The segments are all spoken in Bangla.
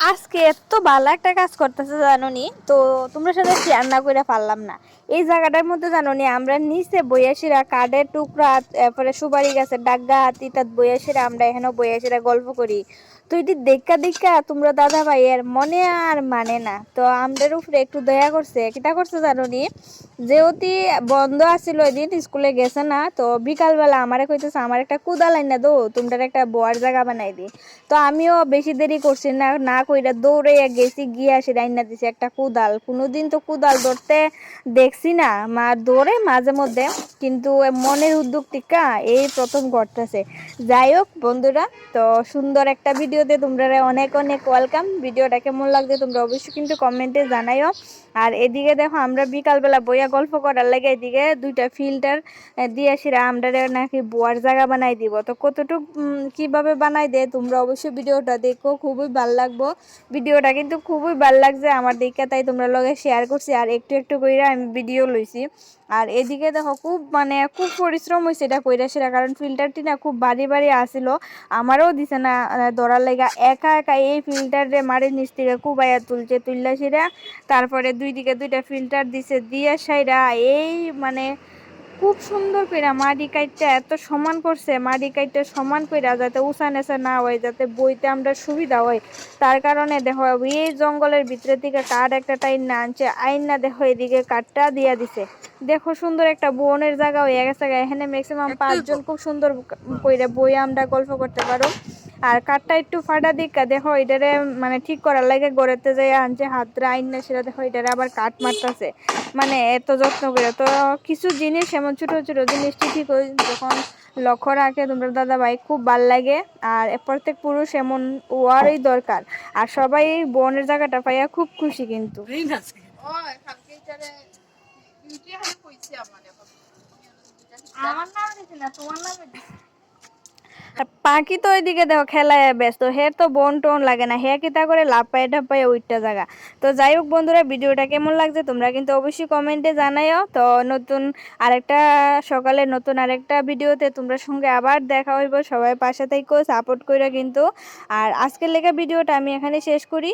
আজকে এত ভালো একটা কাজ করতেছে জানোনি, তো তোমরা সাথে শেয়ার না করে পারলাম না। এই জায়গাটার মধ্যে জানোনি, আমরা নিচে বইয়াসিরা কাঠের টুকরা, তারপরে সুপারি গাছের ডাগ্গা হাত ইত্যাদি বইয়াসিরা আমরা এখানে বইয়াসিরা গল্প করি। তো এটি দেখা দেখা তোমরা দাদা ভাইয়ের মনে আর মানে না, তো আমাদের উপরে একটু দয়া করছে। কিটা করছে জানোনি যেহেতু বন্ধ আছিল এদিন স্কুলে গেছে না, তো বিকালবেলা আমারে কইতেছে, আমার একটা কুদাল আইনা দো তোমরা একটা বোয়ার জায়গা বানাই দি। তো আমিও বেশি দেরি করছি না না কইরা দৌড়ে গেছি, গিয়ে আসি রান্না দিছি একটা কুদাল। কোনোদিন তো কুদাল ধরতে দেখছি না, মা দৌড়ে মাঝে মধ্যে, কিন্তু মনের উদ্যোগ টিকা এই প্রথম ঘটতেছে। যাই হোক বন্ধুরা, তো সুন্দর একটা ভিডিওতে তোমরা অনেক অনেক ওয়েলকাম ভিডিওটা কেমন লাগছে তোমরা অবশ্যই কিন্তু কমেন্টে জানাইও। আর এদিকে দেখো, আমরা বিকালবেলা বইয়া গল্প করার লাগে এদিকে দুইটা ফিল্টার দিয়ে আসিরা আমরা নাকি বোয়ার জায়গা বানাই দিব। তো কতটুক কীভাবে বানাই দে তোমরা অবশ্যই ভিডিওটা দেখো, খুবই ভালো লাগবো। ভিডিওটা কিন্তু খুবই ভালো লাগছে আমার দেখে, তাই তোমরা লগে শেয়ার করছি আর একটু একটু করে আমি ভিডিও লইছি। আর এদিকে দেখো, খুব মানে খুব পরিশ্রম হয়েছে এটা কইরা সেরা, কারণ ফিল্টারটি না খুব বাড়ি বাড়ি আসিল। আমারও দিছে না ধরার লাগা একা একা এই ফিল্টারে মাটির নিচ থেকে কুবাইয়া তুলছে তুললা সেরা। তারপরে দুই দিকে দুইটা ফিল্টার দিছে দিয়া সাইরা এই মানে খুব সুন্দর কইরা মাটি কাইটটা এত সমান করছে মাটি কাইটটা সমান কইরা যাতে উঁচা নেচা না হয় যাতে বইতে আমরা সুবিধা হয়। তার কারণে দেখো এই জঙ্গলের ভিতরে থেকে কাঠ একটা টাইন না আনছে আইন না দেখো এদিকে কাঠটা দিয়া দিছে। দেখো সুন্দর একটা বনের জায়গা হয়ে গেছে। এখানে ম্যাক্সিমাম পাঁচজন খুব সুন্দর কইরা বই আমরা গল্প করতে পারো। আর কাঠটা একটু ফাটা দিকা দেখো এটারে মানে ঠিক করার লাগে গড়েতে যাই আনছে হাতরা আইন না সেটা দেখো এটারে আবার কাঠ মারতেছে। মানে এত যত্ন করে তো কিছু জিনিস এমন ছোট ছোট জিনিস ঠিক ওই যখন লক্ষ্য রাখে তোমরা দাদা ভাই খুব ভালো লাগে। আর প্রত্যেক পুরুষ এমন ওয়ারই দরকার। আর সবাই বনের জায়গাটা পাইয়া খুব খুশি কিন্তু। হাতে আমার নাম না তোমার নামে পাখি তো ওইদিকে দেখো খেলায় ব্যস্ত। হে তো বন টন লাগে না হে কিতা করে লাভ পায় ঢাপায় ওইটা জায়গা তো যাই হোক বন্ধুরা, ভিডিওটা কেমন লাগছে তোমরা কিন্তু অবশ্যই কমেন্টে জানাইও। তো নতুন আরেকটা, সকালে নতুন আরেকটা ভিডিওতে তোমরা সঙ্গে আবার দেখা হইব। সবাই পাশে থেকো সাপোর্ট করে কিন্তু। আর আজকের লেগে ভিডিওটা আমি এখানে শেষ করি।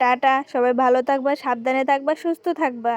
টাটা, সবাই ভালো থাকবা, সাবধানে থাকবা, সুস্থ থাকবা।